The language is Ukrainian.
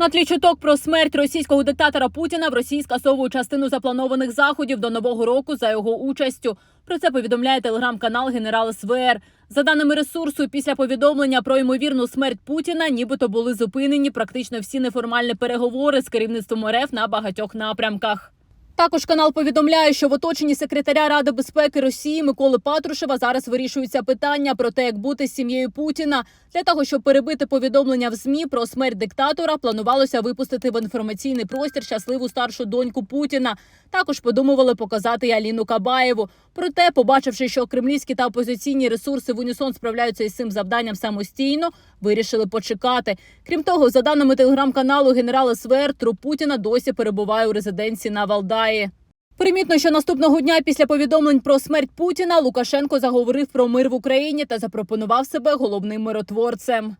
На тлі чуток про смерть російського диктатора Путіна в Росії скасовують частину запланованих заходів до нового року за його участю. Про це повідомляє телеграм-канал Генерал СВР. За даними ресурсу, після повідомлення про ймовірну смерть Путіна, нібито були зупинені практично всі неформальні переговори з керівництвом РФ на багатьох напрямках. Також канал повідомляє, що в оточенні секретаря Ради безпеки Росії Миколи Патрушева зараз вирішуються питання про те, як бути з сім'єю Путіна. Для того щоб перебити повідомлення в змі про смерть диктатора, планувалося випустити в інформаційний простір щасливу старшу доньку Путіна. Також подумували показати Аліну Кабаєву. Проте, побачивши, що кремлівські та опозиційні ресурси в унісон справляються із цим завданням самостійно, вирішили почекати. Крім того, за даними телеграм-каналу генерал СВР, труп Путіна досі перебуває у резиденції на Валдаї. Примітно, що наступного дня після повідомлень про смерть Путіна Лукашенко заговорив про мир в Україні та запропонував себе головним миротворцем.